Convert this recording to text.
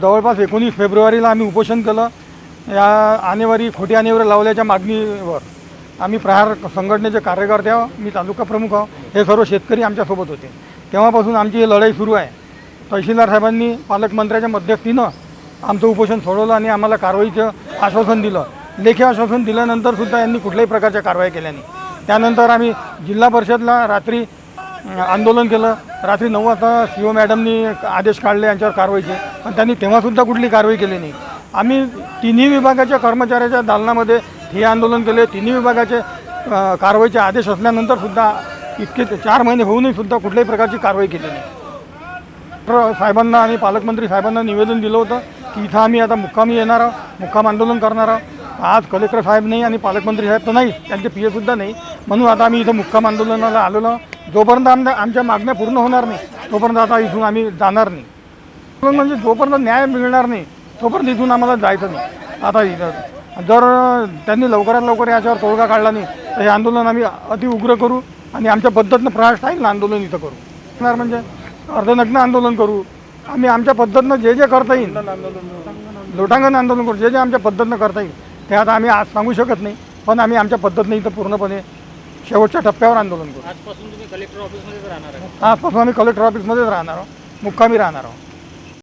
जवळपास एकोणीस फेब्रुवारीला आम्ही उपोषण केलं. या आणेवारी खोटी आणेवारी लावल्याच्या मागणीवर आम्ही प्रहार संघटनेचे कार्यकर्ते आहो मी तालुका प्रमुख आहो हे सर्व शेतकरी आमच्यासोबत होते. तेव्हापासून आमची ही लढाई सुरू आहे. तहसीलदार साहेबांनी पालकमंत्र्याच्या मध्यस्थीनं आमचं उपोषण सोडवलं आणि आम्हाला कारवाईचं आश्वासन दिलं. लेखी आश्वासन दिल्यानंतर सुद्धा यांनी कुठल्याही प्रकारच्या कारवाई केल्या नाही. त्यानंतर आम्ही जिल्हा परिषदला रात्री आंदोलन केलं. रात्री नऊ वाजता सी ओ मॅडमनी आदेश काढले यांच्यावर कारवाईचे. पण त्यांनी तेव्हासुद्धा कुठली कारवाई केली नाही. आम्ही तिन्ही विभागाच्या कर्मचाऱ्याच्या दालनामध्ये हे आंदोलन केले. तिन्ही विभागाचे कारवाईचे आदेश असल्यानंतर सुद्धा इतके चार महिने होऊनही सुद्धा कुठल्याही प्रकारची कारवाई केली नाही. तर साहेबांना आणि पालकमंत्री साहेबांना निवेदन दिलं होतं. की इथं आम्ही आता मुक्कामी येणार आहोत मुक्काम आंदोलन करणार आहोत. आज कलेक्टर साहेब नाही आणि पालकमंत्री साहेब तर नाही त्यांचे पी सुद्धा नाही. म्हणून आता आम्ही इथं मुक्काम आंदोलनाला आलेलो जोपर्यंत आमच्या आमच्या मागण्या पूर्ण होणार नाही तोपर्यंत आता इथून आम्ही जाणार नाही. पण म्हणजे जोपर्यंत न्याय मिळणार नाही तोपर्यंत इथून आम्हाला जायचं नाही. आता इथं जर त्यांनी लवकरात लवकर याच्यावर तोडगा काढला नाही तर हे आंदोलन आम्ही अति उग्र करू आणि आमच्या पद्धतीनं प्रहार स्टाईलनं आंदोलन इथं करू. म्हणजे अर्धनग्न आंदोलन करू. आम्ही आमच्या पद्धतीनं जे जे करता येईल. लोटांगण आंदोलन करू. जे जे आमच्या पद्धतीनं करता येईल. ते आता आम्ही आज सांगू शकत नाही. पण आम्ही आमच्या पद्धतीनं इथं पूर्णपणे शेवटच्या टप्प्यावर आंदोलन करू. आजपासून तुम्ही कलेक्टर ऑफिसमध्येच राहणार आहे. आजपासून आम्ही कलेक्टर ऑफिसमध्येच राहणार आहोत. मुक्कामी राहणार आहोत.